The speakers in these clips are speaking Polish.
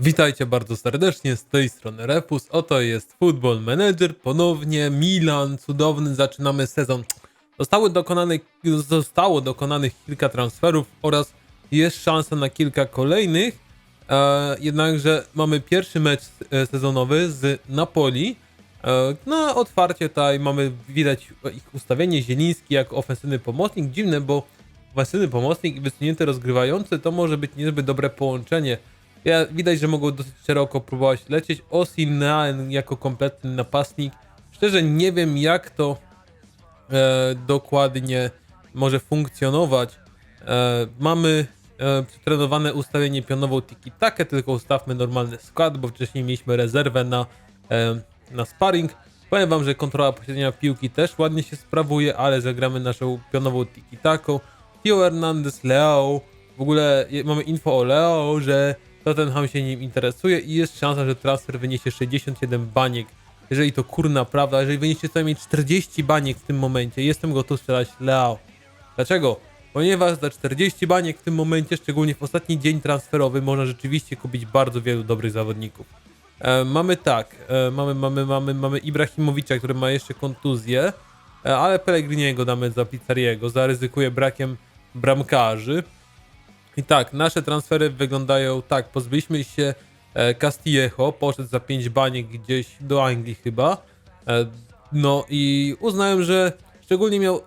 Witajcie bardzo serdecznie z tej strony Repus. Oto jest Football Manager. Ponownie Milan, cudowny, zaczynamy sezon. Zostały dokonane, zostało dokonanych kilka transferów oraz jest szansa na kilka kolejnych. E, jednakże mamy pierwszy mecz e, sezonowy z Napoli. E, na otwarcie tutaj mamy widać ich ustawienie. Zieliński jako ofensywny pomocnik. Dziwne, bo ofensywny pomocnik i wysunięty rozgrywający to może być niezbyt dobre połączenie. Ja, widać, że mogą dosyć szeroko próbować lecieć. Osinaen jako kompletny napastnik. Szczerze nie wiem jak to e, dokładnie może funkcjonować. E, mamy e, przetrenowane ustawienie pionową tiki-takę, tylko ustawmy normalny skład, bo wcześniej mieliśmy rezerwę na, e, na sparring. Powiem wam, że kontrola posiedzenia piłki też ładnie się sprawuje, ale zagramy naszą pionową tiki-taką. Tio Hernandez, Leo. W ogóle mamy info o Leo, że Tottenham się nim interesuje i jest szansa, że transfer wyniesie 67 baniek. Jeżeli to kurna prawda, jeżeli wyniesie co najmniej 40 baniek w tym momencie, jestem gotów sprzedać Leo. Dlaczego? Ponieważ za 40 baniek w tym momencie, szczególnie w ostatni dzień transferowy, można rzeczywiście kupić bardzo wielu dobrych zawodników. E, mamy tak, e, mamy, mamy, mamy, mamy Ibrahimowicza, który ma jeszcze kontuzję, e, ale Pellegriniego damy za Pizzariego, zaryzykuje brakiem bramkarzy. I tak, nasze transfery wyglądają tak. Pozbyliśmy się e, Castillejo, poszedł za 5 baniek gdzieś do Anglii chyba. E, no i uznałem, że szczególnie miał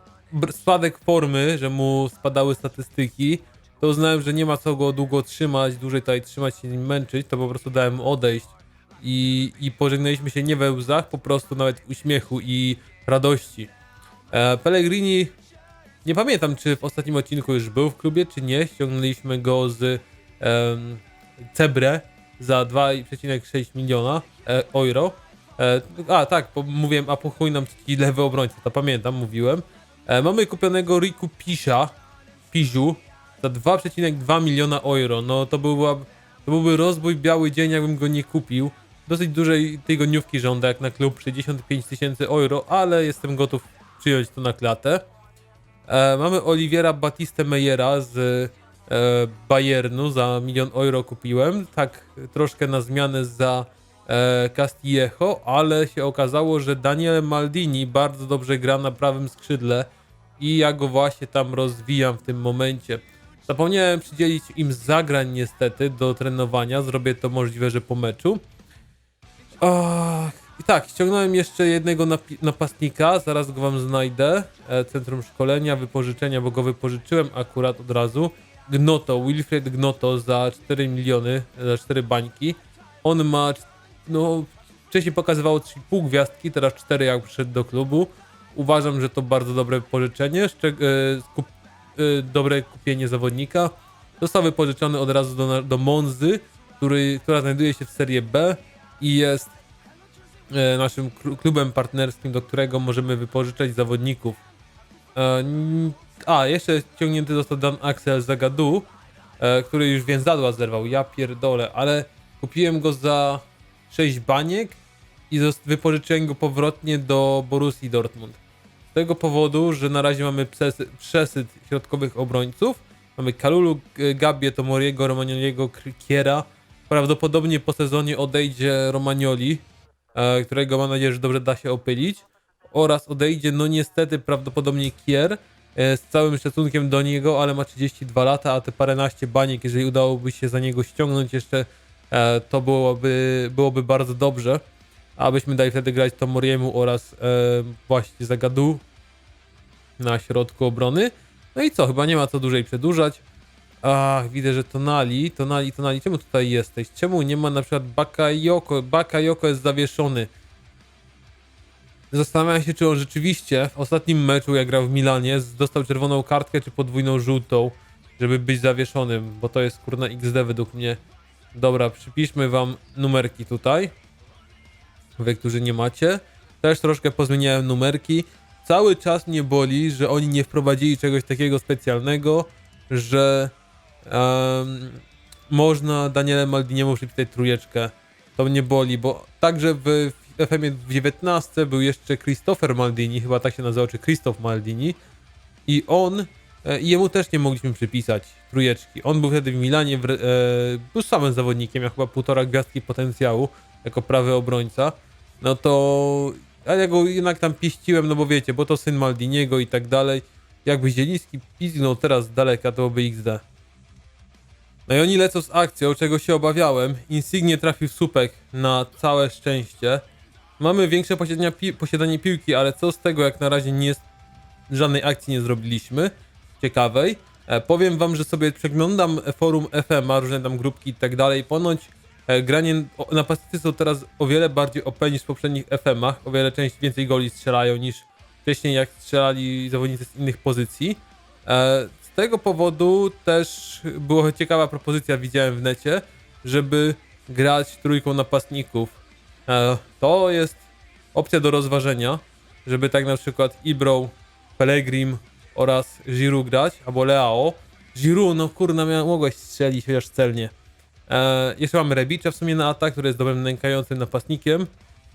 spadek formy, że mu spadały statystyki. To uznałem, że nie ma co go długo trzymać, dłużej tutaj trzymać się nim męczyć, to po prostu dałem odejść. I, I pożegnaliśmy się nie we łzach, po prostu nawet uśmiechu i radości. E, Pellegrini nie pamiętam, czy w ostatnim odcinku już był w klubie, czy nie. Ściągnęliśmy go z Cebre za 2,6 miliona e, euro. E, a tak, bo mówiłem, a pochuj nam ci lewy obrońca, to pamiętam, mówiłem. E, mamy kupionego Riku Pisza, Piziu, za 2,2 miliona euro. No to, była, to byłby rozbój biały dzień, jakbym go nie kupił. Dosyć dużej tej goniówki żąda jak na klub, 65 tysięcy euro, ale jestem gotów przyjąć to na klatę. E, mamy Oliwiera Batiste Meyera z e, Bayernu za milion euro kupiłem. Tak troszkę na zmianę za e, Castillejo, ale się okazało, że Daniel Maldini bardzo dobrze gra na prawym skrzydle i ja go właśnie tam rozwijam w tym momencie. Zapomniałem przydzielić im zagrań niestety do trenowania. Zrobię to możliwe, że po meczu. Ach, I tak, ściągnąłem jeszcze jednego napastnika, zaraz go wam znajdę. E, Centrum szkolenia, wypożyczenia, bo go wypożyczyłem akurat od razu. Gnoto, Wilfred Gnoto za 4 miliony, e, za 4 bańki. On ma, no, wcześniej pokazywało 3,5 gwiazdki, teraz 4 jak przyszedł do klubu. Uważam, że to bardzo dobre pożyczenie, e, kup- dobre kupienie zawodnika. Został wypożyczony od razu do, do Monzy, który, która znajduje się w Serie B i jest naszym klu- klubem partnerskim, do którego możemy wypożyczać zawodników. E, A, jeszcze ściągnięty został Dan Axel Zagadu, e, który już więzadła zerwał. Ja pierdolę, ale kupiłem go za 6 baniek i wypożyczyłem go powrotnie do Borussii Dortmund. Z tego powodu, że na razie mamy przesy- przesyt środkowych obrońców. Mamy Kalulu, G- Gabię, Tomoriego, Romagnoliego, Kiera. Prawdopodobnie po sezonie odejdzie Romagnoli, e, którego mam nadzieję, że dobrze da się opylić. Oraz odejdzie, no niestety, prawdopodobnie Kier. e, Z całym szacunkiem do niego, ale ma 32 lata, a te paręnaście baniek, jeżeli udałoby się za niego ściągnąć jeszcze, e, to byłoby, byłoby bardzo dobrze. Abyśmy dali wtedy grać Tomoriemu oraz e, właśnie Zagadu na środku obrony. No i co, chyba nie ma co dłużej przedłużać. Ach, widzę, że Tonali, Tonali, Tonali, czemu tutaj jesteś? Czemu nie ma na przykład Bakayoko? Bakayoko jest zawieszony. Zastanawiam się, czy on rzeczywiście w ostatnim meczu, jak grał w Milanie, dostał czerwoną kartkę, czy podwójną żółtą, żeby być zawieszonym, bo to jest kurna XD według mnie. Dobra, przypiszmy wam numerki tutaj. Wy, którzy nie macie. Też troszkę pozmieniałem numerki. Cały czas mnie boli, że oni nie wprowadzili czegoś takiego specjalnego, że em, można Daniele Maldiniemu przypisać trójeczkę. To mnie boli, bo także w FM w 19 był jeszcze Christopher Maldini, chyba tak się nazywał, czy Christoph Maldini. I on e, i jemu też nie mogliśmy przypisać trójeczki. On był wtedy w Milanie, w, e, był samym zawodnikiem, miał chyba półtora gwiazdki potencjału jako prawy obrońca. No to a ja go jednak tam pieściłem, no bo wiecie, bo to syn Maldiniego i tak dalej. Jakby Zieliński pizgnął teraz z daleka, to byłoby XD. No i oni lecą z akcją, czego się obawiałem. Insignie trafił słupek na całe szczęście. Mamy większe posiadania pi posiadanie piłki, ale co z tego, jak na razie nie żadnej akcji nie zrobiliśmy ciekawej. E, powiem wam, że sobie przeglądam forum FMA, różne tam grupki i tak dalej. Ponoć e, granie napastnicy są teraz o wiele bardziej OP niż w poprzednich FM-ach. O wiele częściej więcej goli strzelają niż wcześniej jak strzelali zawodnicy z innych pozycji. E, z tego powodu też była ciekawa propozycja, widziałem w necie, żeby grać trójką napastników. E, to jest opcja do rozważenia, żeby tak na przykład Ibro, Pellegrim oraz Giroud grać, albo Leao. Giroud, no kurna, mogłeś strzelić chociaż celnie. E, jeszcze mamy Rebicza w sumie na atak, który jest dobrym nękającym napastnikiem.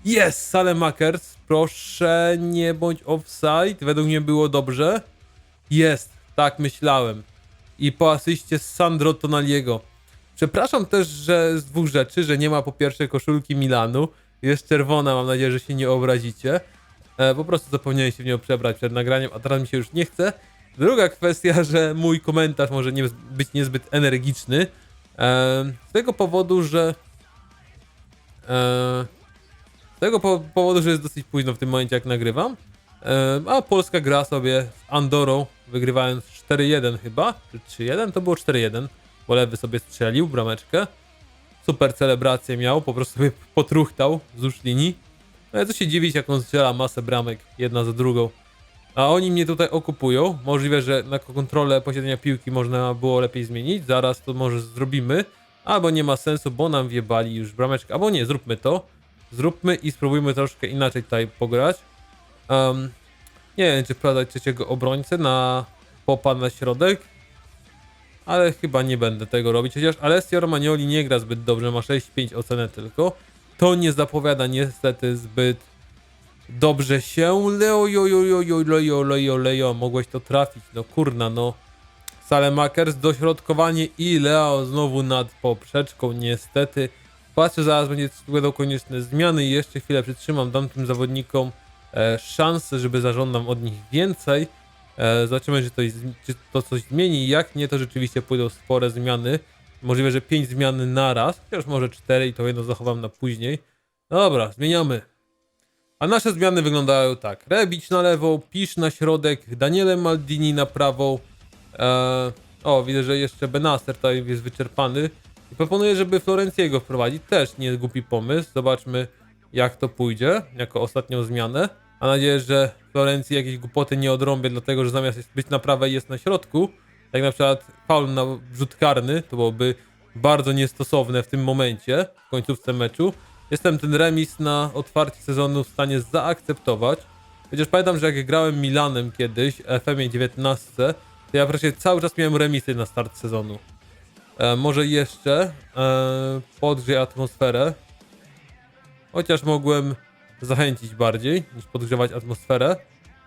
Jest! Salemakers, proszę nie bądź offside, według mnie było dobrze. Jest, tak myślałem. I po asyście z Sandro Tonaliego. Przepraszam też, że z dwóch rzeczy, że nie ma po pierwsze koszulki Milanu. Jest czerwona, mam nadzieję, że się nie obrazicie. E, po prostu zapomniałem się w nią przebrać przed nagraniem, a teraz mi się już nie chce. Druga kwestia, że mój komentarz może nie być niezbyt energiczny. E, z tego powodu, że. E, z tego po powodu, że jest dosyć późno w tym momencie, jak nagrywam. A Polska gra sobie z Andorą, wygrywając 4-1 chyba, czy 3-1? To było 4-1, bo lewy sobie strzelił brameczkę. Super celebrację miał, po prostu sobie potruchtał wzdłuż linii. Ale co się dziwić, jak on strzela masę bramek, jedna za drugą. A oni mnie tutaj okupują. Możliwe, że na kontrolę posiadania piłki można było lepiej zmienić. Zaraz to może zrobimy. Albo nie ma sensu, bo nam wjebali już brameczkę. Albo nie, zróbmy to. Zróbmy i spróbujmy troszkę inaczej tutaj pograć. Um, nie wiem, czy wprowadzać trzeciego obrońcę na popa na środek. Ale chyba nie będę tego robić. Chociaż Alessio Romagnoli nie gra zbyt dobrze, ma 6-5 ocenę tylko. To nie zapowiada niestety zbyt dobrze się. Leo, jo, jo, jo, jo, Leo, Leo, Leo, mogłeś to trafić, no kurna, no. Salemakers, dośrodkowanie i Leo znowu nad poprzeczką, niestety. Patrzę, zaraz będzie, będą konieczne zmiany i jeszcze chwilę przytrzymam, dam tym zawodnikom e, szansę, żeby zażądam od nich więcej. E, zobaczymy, czy to, czy to coś zmieni. Jak nie, to rzeczywiście pójdą spore zmiany. Możliwe, że 5 zmian na raz, chociaż może 4 i to jedno zachowam na później. Dobra, zmieniamy. A nasze zmiany wyglądają tak. Rebić na lewą, Pisz na środek, Daniele Maldini na prawą. Eee, o, widzę, że jeszcze Benaster tutaj jest wyczerpany. I proponuję, żeby Florencjego wprowadzić. Też nie głupi pomysł. Zobaczmy, jak to pójdzie, jako ostatnią zmianę. Mam nadzieję, że Florencji jakieś głupoty nie odrąbię, dlatego że zamiast być na prawej jest na środku. Jak na przykład faul na rzut karny, to byłoby bardzo niestosowne w tym momencie, w końcówce meczu. Jestem ten remis na otwarcie sezonu w stanie zaakceptować. Chociaż pamiętam, że jak grałem Milanem kiedyś, FM 19, to ja wreszcie cały czas miałem remisy na start sezonu. E, może jeszcze e, podgrzej atmosferę. Chociaż mogłem zachęcić bardziej niż podgrzewać atmosferę.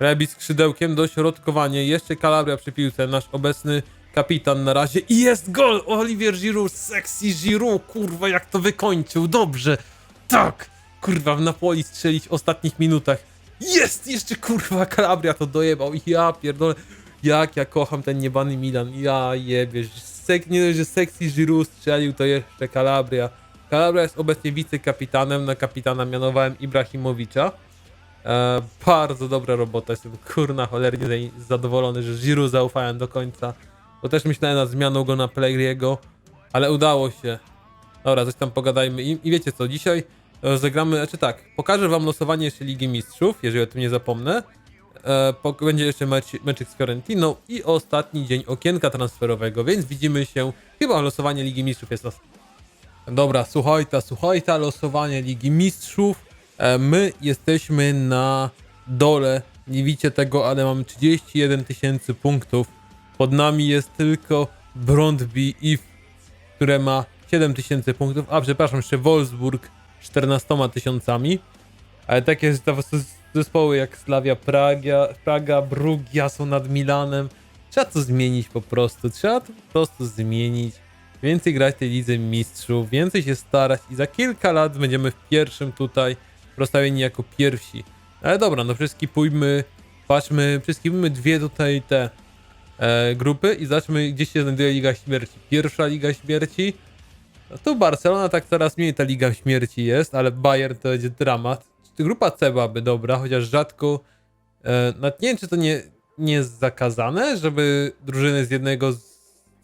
Remis skrzydełkiem, dośrodkowanie, jeszcze Calabria przy piłce, nasz obecny kapitan na razie. I jest gol! Olivier Giroud, sexy Giroud, kurwa jak to wykończył, dobrze! Tak! Kurwa, w Napoli strzelić w ostatnich minutach. Jest! Jeszcze kurwa Calabria to dojebał. Ja pierdolę. Jak ja kocham ten niebany Milan. Ja jebie. Nie dość, że sexy Giroud strzelił, to jeszcze Calabria. Calabria jest obecnie wicekapitanem. Na kapitana mianowałem Ibrahimowicza. E, bardzo dobra robota. Jestem kurna cholernie za- zadowolony, że Giroud zaufałem do końca. Bo też myślałem nad zmianą go na Pellegriego, ale udało się. Dobra, coś tam pogadajmy. I, I wiecie co, dzisiaj zagramy, znaczy tak, pokażę wam losowanie jeszcze Ligi Mistrzów, jeżeli o tym nie zapomnę. E, będzie jeszcze mecz, meczyk z Fiorentiną i ostatni dzień okienka transferowego, więc widzimy się, chyba losowanie Ligi Mistrzów jest los. Dobra, słuchajta, słuchajta, losowanie Ligi Mistrzów. E, my jesteśmy na dole, nie widzicie tego, ale mamy 31 tysięcy punktów. Pod nami jest tylko Brondby i które ma 7 tysięcy punktów, a przepraszam, jeszcze Wolfsburg 14 tysiącami. Ale takie zes- zespoły jak Slavia Praga, Praga, Brugia są nad Milanem. Trzeba to zmienić po prostu, trzeba to po prostu zmienić. Więcej grać tej lidze mistrzów, więcej się starać i za kilka lat będziemy w pierwszym tutaj rozstawieni jako pierwsi. Ale dobra, no przeskipujmy, patrzmy, przeskipujmy dwie tutaj te e, grupy i zobaczmy gdzie się znajduje Liga Śmierci. Pierwsza Liga Śmierci, no tu Barcelona tak coraz mniej ta Liga Śmierci jest, ale Bayern to będzie dramat. Grupa C byłaby dobra, chociaż rzadko, e, nie wiem czy to nie, nie jest zakazane, żeby drużyny z jednego z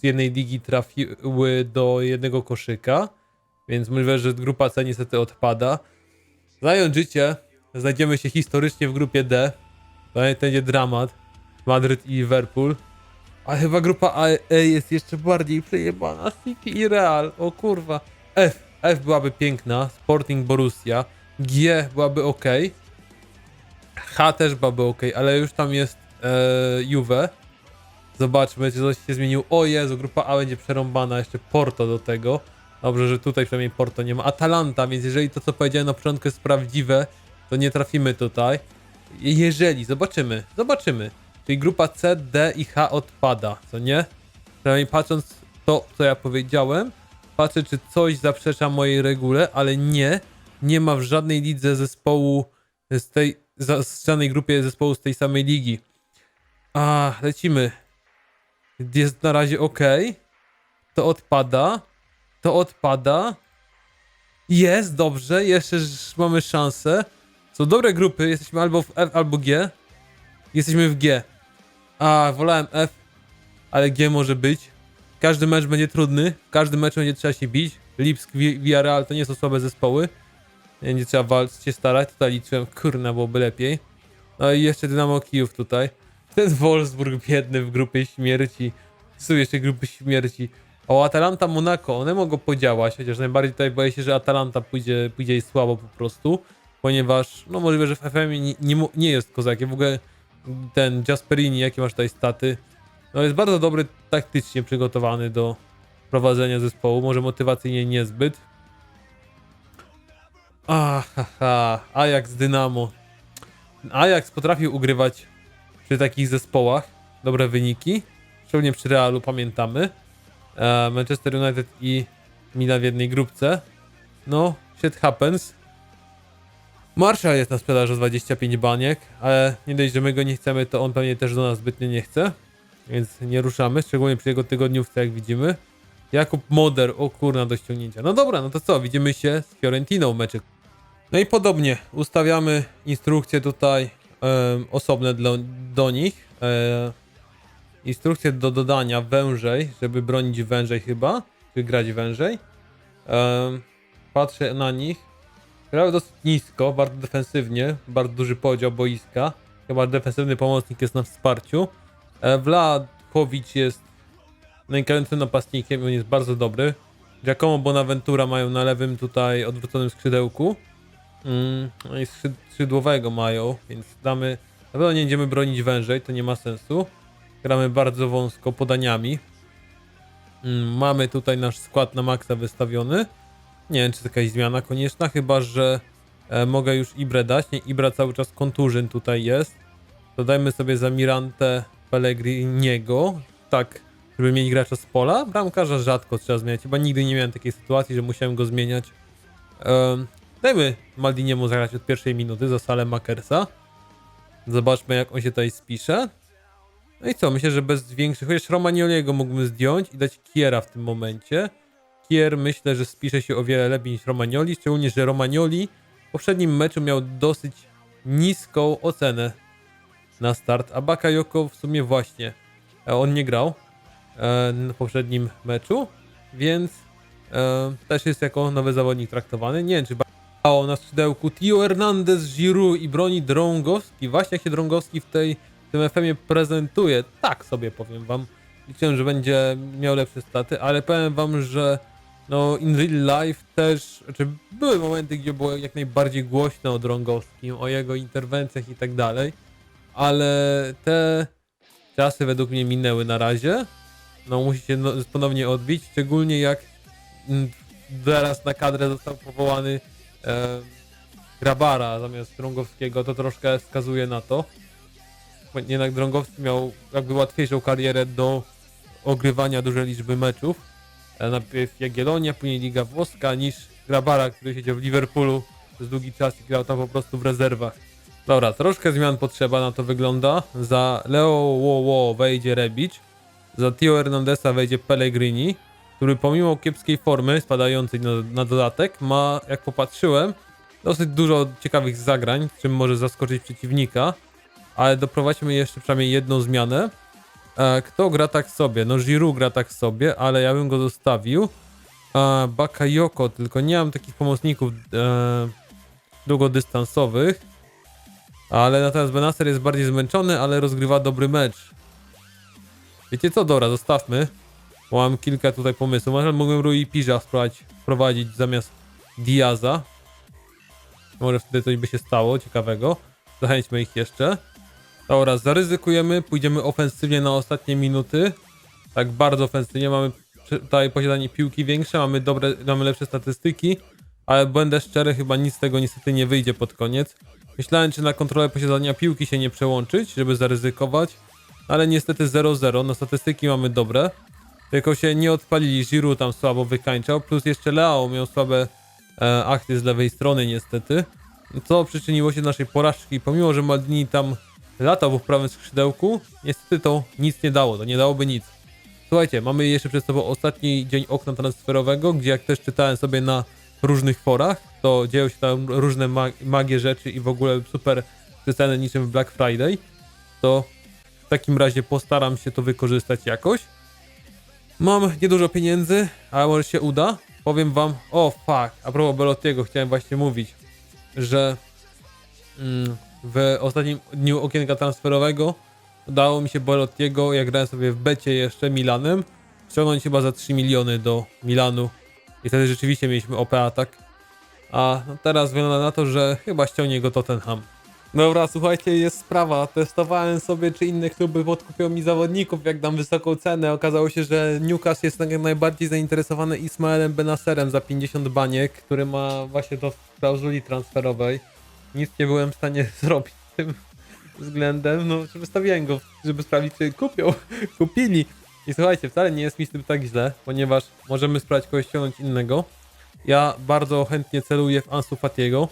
jednej ligi trafiły do jednego koszyka, więc możliwe, że grupa C niestety odpada. Zająć życie, znajdziemy się historycznie w grupie D. To będzie dramat. Madryt i Liverpool. A chyba grupa A E jest jeszcze bardziej przejebana. City i Real. O kurwa. F. F byłaby piękna. Sporting Borussia. G byłaby ok. H też byłaby ok, ale już tam jest e, Juve. Zobaczmy, czy coś się zmieniło. O Jezu, grupa A będzie przerąbana. Jeszcze Porto do tego. Dobrze, że tutaj przynajmniej Porto nie ma. Atalanta, więc jeżeli to, co powiedziałem na początku jest prawdziwe, to nie trafimy tutaj. Jeżeli, zobaczymy, zobaczymy. Czyli grupa C, D i H odpada, co nie? Przynajmniej patrząc to, co ja powiedziałem, patrzę, czy coś zaprzecza mojej regule, ale nie. Nie ma w żadnej lidze zespołu z tej, z żadnej grupie zespołu z tej samej ligi. A, lecimy. Jest na razie ok. To odpada. To odpada. Jest, dobrze. Jeszcze mamy szansę. Są dobre grupy. Jesteśmy albo w F, albo G. Jesteśmy w G. A, wolałem F, ale G może być. Każdy mecz będzie trudny. W każdym meczu będzie trzeba się bić. Lipsk, Vi- Villarreal to nie są słabe zespoły. Będzie trzeba walczyć, się starać. Tutaj liczyłem, kurna, byłoby lepiej. No i jeszcze Dynamo Kijów tutaj. Ten Wolfsburg biedny w grupie śmierci. Są jeszcze grupy śmierci. O, Atalanta, Monaco, one mogą podziałać, chociaż najbardziej tutaj boję się, że Atalanta pójdzie, pójdzie jej słabo po prostu, ponieważ, no możliwe, że w FM nie, nie, nie jest kozakiem. W ogóle ten Jasperini, jakie masz tutaj staty? No jest bardzo dobry, taktycznie przygotowany do prowadzenia zespołu, może motywacyjnie niezbyt. Ahaha, Ajax Dynamo. Ajax potrafił ugrywać przy takich zespołach dobre wyniki. Szczególnie przy Realu pamiętamy. E, Manchester United i Milan w jednej grupce. No, shit happens. Marshall jest na sprzedaż o 25 baniek, ale nie dość, że my go nie chcemy, to on pewnie też do nas zbytnio nie chce. Więc nie ruszamy, szczególnie przy jego tygodniówce, jak widzimy. Jakub Moder, o kurna, do ściągnięcia. No dobra, no to co, widzimy się z Fiorentiną w meczy. No i podobnie, ustawiamy instrukcje tutaj osobne dla, do nich. E, instrukcje do dodania wężej, żeby bronić wężej chyba, czy grać wężej. Patrzę na nich. Grają dosyć nisko, bardzo defensywnie, bardzo duży podział boiska. Chyba defensywny pomocnik jest na wsparciu. E, Wladkowicz jest nękającym napastnikiem, on jest bardzo dobry. Giacomo Bonaventura mają na lewym tutaj odwróconym skrzydełku. Mm, no i skrzyd- skrzydłowego mają, więc damy. Na pewno nie będziemy bronić wężej, to nie ma sensu. Gramy bardzo wąsko podaniami. Mm, mamy tutaj nasz skład na maksa wystawiony. Nie wiem, czy to jakaś zmiana konieczna, chyba że e, mogę już Ibrę dać. Nie, Ibra cały czas kontuzjon tutaj jest. Dodajmy sobie za Mirante Pellegriniego, tak, żeby mieć gracza z pola. Bramkarza rzadko trzeba zmieniać, chyba nigdy nie miałem takiej sytuacji, że musiałem go zmieniać. Dajmy Maldiniemu zagrać od pierwszej minuty za salę Makersa. Zobaczmy jak on się tutaj spisze. No i co, myślę, że bez większych, chociaż Romagnoliego mógłbym zdjąć i dać Kiera w tym momencie. Kier myślę, że spisze się o wiele lepiej niż Romagnoli, szczególnie, że Romagnoli w poprzednim meczu miał dosyć niską ocenę na start, a Bakayoko w sumie właśnie, e, on nie grał e, w poprzednim meczu, więc e, też jest jako nowy zawodnik traktowany. Nie wiem, czy na skrzydełku Tio Hernandez, Giroud i broni Drągowski. Właśnie jak się Drągowski w tej w tym FM-ie prezentuje, tak sobie powiem wam. Liczyłem, że będzie miał lepsze staty, ale powiem wam, że no in real life też, znaczy były momenty, gdzie było jak najbardziej głośno o Drągowskim, o jego interwencjach i tak dalej, ale te czasy według mnie minęły na razie. No musi się no, ponownie odbić, szczególnie jak mm, teraz na kadrę został powołany e, Grabara zamiast Drągowskiego, to troszkę wskazuje na to. jednak Drągowski miał jakby łatwiejszą karierę do ogrywania dużej liczby meczów. E, Najpierw Jagiellonia, później Liga Włoska, niż Grabara, który siedział w Liverpoolu przez długi czas i grał tam po prostu w rezerwach. Dobra, troszkę zmian potrzeba, na to wygląda. Za Leo Wowo wejdzie Rebic, za Tio Hernandeza wejdzie Pellegrini, który pomimo kiepskiej formy spadającej na, na dodatek ma, jak popatrzyłem, dosyć dużo ciekawych zagrań, czym może zaskoczyć przeciwnika, ale doprowadźmy jeszcze przynajmniej jedną zmianę. E, Kto gra tak sobie? No Giroud gra tak sobie, ale ja bym go zostawił. E, Bakayoko, tylko nie mam takich pomocników e, długodystansowych. Ale natomiast Benacer jest bardziej zmęczony, ale rozgrywa dobry mecz. Wiecie co? Dobra, zostawmy. Mam kilka tutaj pomysłów. Może mógłbym Rui Pija wprowadzić, zamiast Diaza. Może wtedy coś by się stało ciekawego. Zachęćmy ich jeszcze. Dobra, zaryzykujemy, pójdziemy ofensywnie na ostatnie minuty. Tak bardzo ofensywnie, mamy tutaj posiadanie piłki większe, mamy dobre, mamy lepsze statystyki, ale będę szczery, chyba nic z tego niestety nie wyjdzie pod koniec. Myślałem, czy na kontrolę posiadania piłki się nie przełączyć, żeby zaryzykować, ale niestety 0-0, no statystyki mamy dobre. Tylko się nie odpalili, Giroud tam słabo wykańczał, plus jeszcze Leao miał słabe e, akty z lewej strony niestety. Co przyczyniło się do naszej porażki, pomimo, że Maldini tam latał po prawym skrzydełku, niestety to nic nie dało, to nie dałoby nic. Słuchajcie, mamy jeszcze przed sobą ostatni dzień okna transferowego, gdzie jak też czytałem sobie na różnych forach, to dzieją się tam różne mag magie rzeczy i w ogóle super przeceny niczym w Black Friday, to w takim razie postaram się to wykorzystać jakoś. Mam niedużo pieniędzy, ale może się uda. Powiem wam, o fuck, a propos Belottiego, chciałem właśnie mówić, że mm, w ostatnim dniu okienka transferowego udało mi się Belottiego, jak grałem sobie w becie jeszcze Milanem, ściągnąć chyba za 3 miliony do Milanu i wtedy rzeczywiście mieliśmy OP atak. A teraz wygląda na to, że chyba ściągnie go Tottenham. Dobra, słuchajcie, jest sprawa. Testowałem sobie, czy inne kluby podkupią mi zawodników, jak dam wysoką cenę. Okazało się, że Newcastle jest najbardziej zainteresowany Ismaelem Benaserem za 50 baniek, który ma właśnie to w klauzuli transferowej. Nic nie byłem w stanie zrobić tym względem. No, wystawiłem go, żeby sprawdzić, czy kupią. Kupili. I słuchajcie, wcale nie jest mi z tym tak źle, ponieważ możemy sprawdzić kogoś ściągnąć innego. Ja bardzo chętnie celuję w Ansu Fatiego,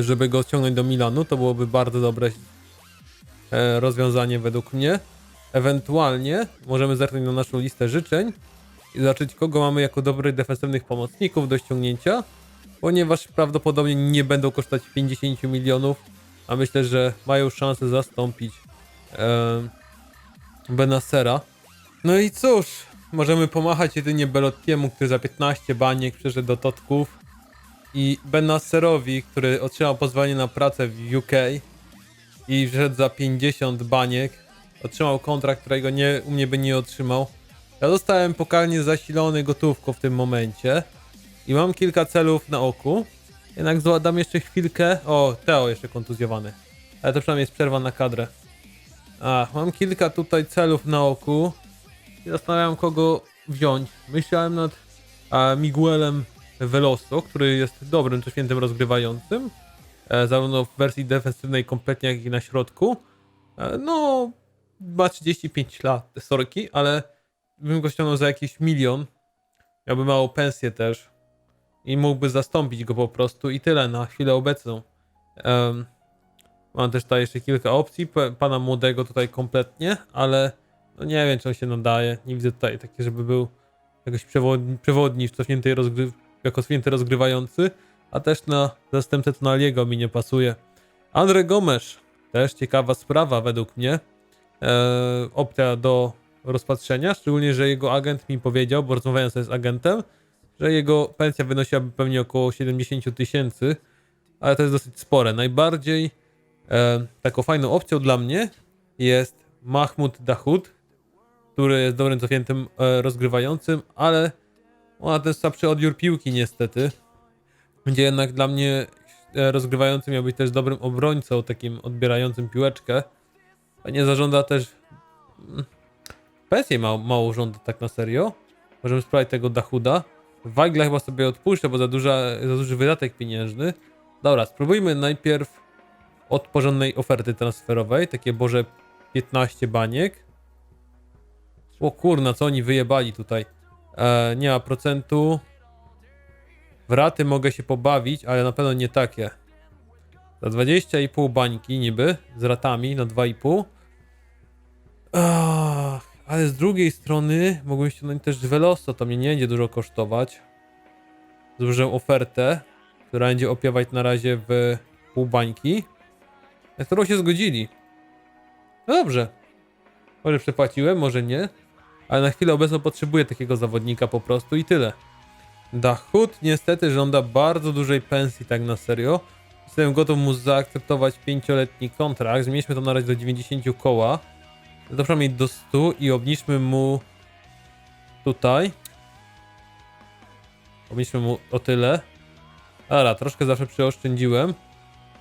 żeby go ściągnąć do Milanu. To byłoby bardzo dobre e, rozwiązanie według mnie. Ewentualnie możemy zerknąć na naszą listę życzeń i zobaczyć, kogo mamy jako dobrych defensywnych pomocników do ściągnięcia, ponieważ prawdopodobnie nie będą kosztować 50 milionów, a myślę, że mają szansę zastąpić e, Benasera. No i cóż, możemy pomachać jedynie Belottiemu, który za 15 baniek przeszedł do Totków i Benasserowi, który otrzymał pozwolenie na pracę w UK i wszedł za 50 baniek. Otrzymał kontrakt, którego nie, u mnie by nie otrzymał. Ja zostałem pokalnie zasilony gotówką w tym momencie i mam kilka celów na oku. Jednak dam jeszcze chwilkę. O, Teo jeszcze kontuzjowany. Ale to przynajmniej jest przerwa na kadrę. A, mam kilka tutaj celów na oku. I zastanawiam kogo wziąć. Myślałem nad a, Miguelem Veloso, który jest dobrym, to świętym rozgrywającym. E, zarówno w wersji defensywnej kompletnie, jak i na środku. E, no, ma 35 lat, sorki, ale bym go ściągnął za jakiś milion. Miałby małą pensję też. I mógłby zastąpić go po prostu i tyle na chwilę obecną. Mam też tutaj jeszcze kilka opcji. Pana młodego tutaj kompletnie, ale no nie wiem, czy on się nadaje. Nie widzę tutaj takie, żeby był jakoś przewodni, przewodni w cofniętej rozgry jako cofnięty rozgrywający, a też na zastępcę Tonaliego mi nie pasuje. Andre Gomes, też ciekawa sprawa według mnie. E, opcja do rozpatrzenia, szczególnie, że jego agent mi powiedział, bo rozmawiałem sobie z agentem, że jego pensja wynosiłaby pewnie około 70 tysięcy, ale to jest dosyć spore. Najbardziej e, taką fajną opcją dla mnie jest Mahmud Dahoud, który jest dobrym cofniętym e, rozgrywającym, ale ma ten słabszy odbiór piłki niestety. Będzie jednak dla mnie e, rozgrywający miał być też dobrym obrońcą, takim odbierającym piłeczkę. A nie zażąda też... mm, Pensję mało, mało tak na serio. Możemy sprawdzić tego Dahuda. Wagla chyba sobie odpuszczę, bo za, duża, za duży wydatek pieniężny. Dobra, spróbujmy najpierw od porządnej oferty transferowej. Takie boże 15 baniek. O kurna, co oni wyjebali tutaj. E, nie ma procentu. W raty mogę się pobawić, ale na pewno nie takie. Za 20,5 bańki niby, z ratami na 2,5. Ach, ale z drugiej strony mogłem ściągnąć też Veloso, to mnie nie będzie dużo kosztować. Złożyłem ofertę, która będzie opiewać na razie w pół bańki, na którą się zgodzili. No dobrze. Może przepłaciłem, może nie, ale na chwilę obecną potrzebuję takiego zawodnika po prostu i tyle. Dachut niestety żąda bardzo dużej pensji, tak na serio. Jestem gotów mu zaakceptować pięcioletni kontrakt. Zmieńmy to na razie do 90 koła. Przynajmniej do 100 i obniżmy mu tutaj. Obniżmy mu o tyle. Dobra, troszkę zawsze przeoszczędziłem.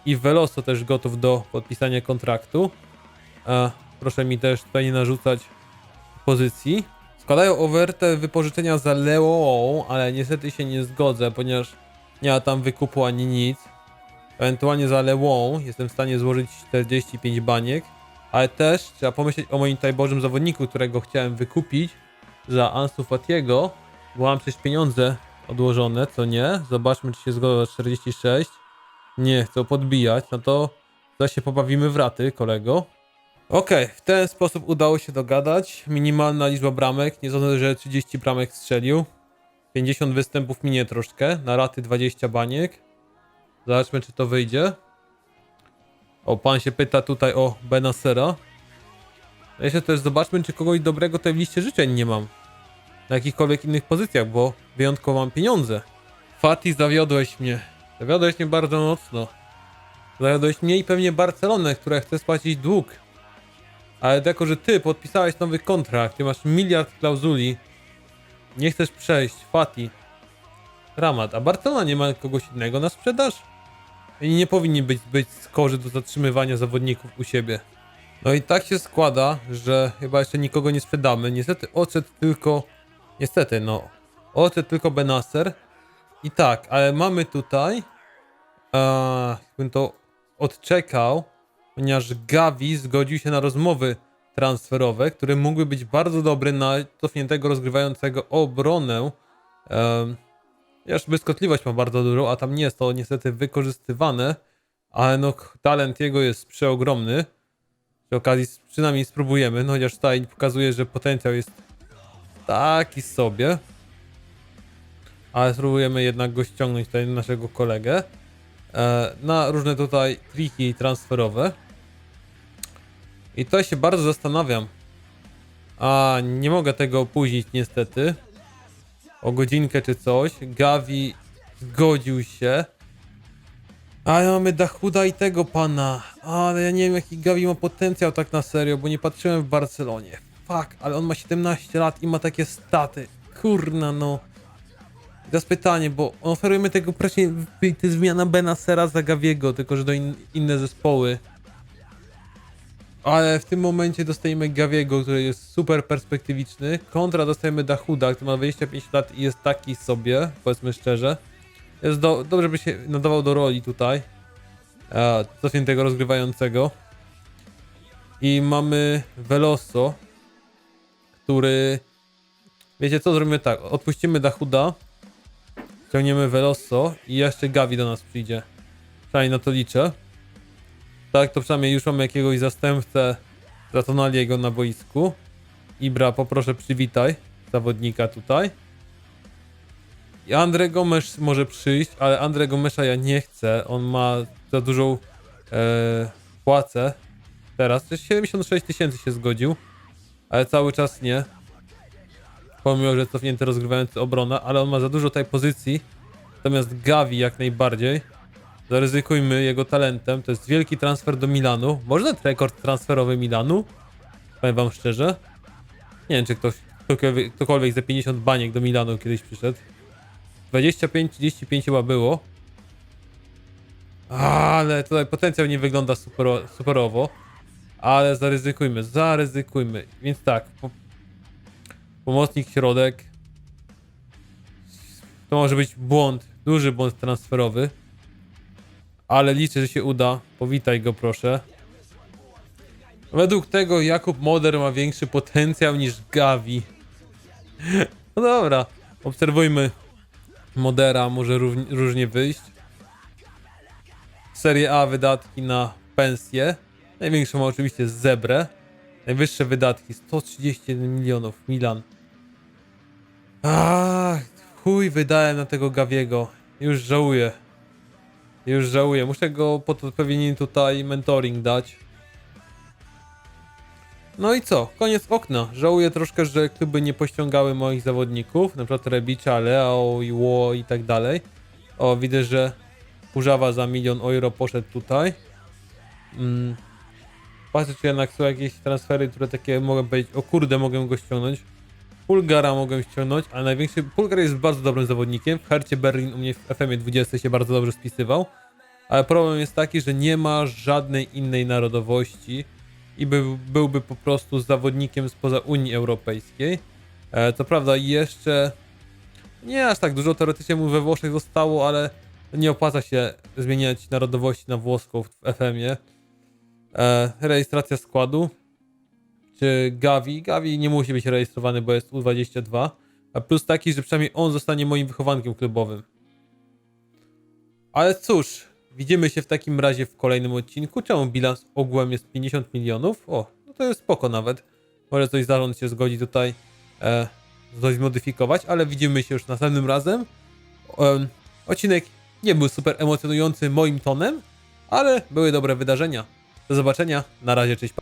I Veloso też gotów do podpisania kontraktu. A proszę mi też tutaj nie narzucać pozycji. Składają ofertę wypożyczenia za Leo, ale niestety się nie zgodzę, ponieważ nie ma tam wykupu ani nic. Ewentualnie za Lewą jestem w stanie złożyć 45 baniek, ale też trzeba pomyśleć o moim tutaj bożym zawodniku, którego chciałem wykupić za Ansu Fatiego, bo mam przecież pieniądze odłożone, co nie? Zobaczmy, czy się zgodzą za 46. Nie chcą podbijać, no to zaś się pobawimy w raty, kolego. Okej, w ten sposób udało się dogadać. Minimalna liczba bramek, nie sądzę, że 30 bramek strzelił. 50 występów minie troszkę, na raty 20 baniek. Zobaczmy, czy to wyjdzie. O, pan się pyta tutaj o Benasera. No Jeszcze też zobaczmy, czy kogoś dobrego w liście życzeń nie mam. Na jakichkolwiek innych pozycjach, bo wyjątkowo mam pieniądze. Fati, zawiodłeś mnie. Zawiodłeś mnie bardzo mocno. Zawiodłeś mnie i pewnie Barcelonę, która chce spłacić dług. Ale jako, że ty podpisałeś nowy kontrakt, ty masz miliard klauzuli, nie chcesz przejść, Fati. Dramat. A Barcelona nie ma kogoś innego na sprzedaż? I nie powinni być zbyt skorzy do zatrzymywania zawodników u siebie. No i tak się składa, że chyba jeszcze nikogo nie sprzedamy. Niestety odszedł tylko... Niestety, no. Odszedł tylko Benacer. I tak, ale mamy tutaj... A, bym to odczekał, ponieważ Gavi zgodził się na rozmowy transferowe, które mógłby być bardzo dobry na cofniętego rozgrywającego obronę. Um, Wiesz, błyskotliwość ma bardzo dużą, a tam nie jest to niestety wykorzystywane, ale no talent jego jest przeogromny. Przy okazji przynajmniej spróbujemy, no chociaż tutaj pokazuje, że potencjał jest taki sobie. Ale spróbujemy jednak go ściągnąć tutaj naszego kolegę e, na różne tutaj triki transferowe. I tutaj się bardzo zastanawiam. A nie mogę tego opóźnić niestety o godzinkę czy coś. Gavi zgodził się. Ale mamy Dachuda i tego pana. Ale ja nie wiem jaki Gavi ma potencjał tak na serio, bo nie patrzyłem w Barcelonie. Fuck, ale on ma 17 lat i ma takie staty. Kurna no. Teraz pytanie, bo oferujemy tego praktycznie, to jest zmiana Benasera za Gaviego, tylko że do in, inne zespoły. Ale w tym momencie dostajemy Gaviego, który jest super perspektywiczny. Kontra dostajemy Dahuda, który ma 25 lat i jest taki sobie, powiedzmy szczerze. Jest do, dobrze by się nadawał do roli tutaj. E, cofniętego rozgrywającego. I mamy Veloso, który... Wiecie co, zrobimy tak, odpuścimy Dahuda, ciągniemy Veloso i jeszcze Gavi do nas przyjdzie. Przynajmniej na to liczę. Tak, to przynajmniej już mamy jakiegoś zastępcę za Tonaliego na boisku. Ibra, poproszę przywitaj zawodnika tutaj. I Andre Gomes może przyjść, ale Andre Gomesza ja nie chcę. On ma za dużą e, płacę. Teraz też 76 tysięcy się zgodził, ale cały czas nie. Pomimo, że cofnięty rozgrywający obronę, ale on ma za dużo tej pozycji. Natomiast Gavi jak najbardziej. Zaryzykujmy jego talentem. To jest wielki transfer do Milanu. Może nawet rekord transferowy Milanu? Powiem wam szczerze. Nie wiem, czy ktoś, ktokolwiek, ktokolwiek za 50 baniek do Milanu kiedyś przyszedł. 25-35 chyba było. Ale tutaj potencjał nie wygląda supero, superowo. Ale zaryzykujmy, zaryzykujmy. Więc tak. Po, pomocnik środek. To może być błąd, duży błąd transferowy. Ale liczę, że się uda. Powitaj go proszę. Według tego Jakub Moder ma większy potencjał niż Gavi. No dobra, obserwujmy Modera, może różnie, wyjść. Serie A wydatki na pensję. Największą ma oczywiście Zebrę. Najwyższe wydatki 131 milionów. Milan. Ach, chuj wydałem na tego Gaviego. Już żałuję. Już żałuję. Muszę go pod odpowiednim tutaj mentoring dać. No i co? Koniec okna. Żałuję troszkę, że kluby nie pościągały moich zawodników, na przykład Rebicza, Leo, Iwo i tak dalej. O, widzę, że Kurzawa za milion euro poszedł tutaj. Mm. Patrzę, czy jednak są jakieś transfery, które takie mogę powiedzieć, o kurde, mogę go ściągnąć. Pulgara mogę ściągnąć, ale największy... Pulgar jest bardzo dobrym zawodnikiem. W Hercie Berlin u mnie w FM-ie 20 się bardzo dobrze spisywał. Ale problem jest taki, że nie ma żadnej innej narodowości i był, byłby po prostu zawodnikiem spoza Unii Europejskiej. E, co prawda jeszcze nie aż tak dużo teoretycznie mu we Włoszech zostało, ale nie opłaca się zmieniać narodowości na włoską w FM-ie. E, rejestracja składu. Czy Gavi? Gavi nie musi być rejestrowany, bo jest U22. A plus taki, że przynajmniej on zostanie moim wychowankiem klubowym. Ale cóż, widzimy się w takim razie w kolejnym odcinku. Czemu bilans ogółem jest 50 milionów? O, no to jest spoko nawet. Może coś zarząd się zgodzi tutaj e, coś zmodyfikować, ale widzimy się już następnym razem. Em, odcinek nie był super emocjonujący moim tonem, ale były dobre wydarzenia. Do zobaczenia, na razie, cześć.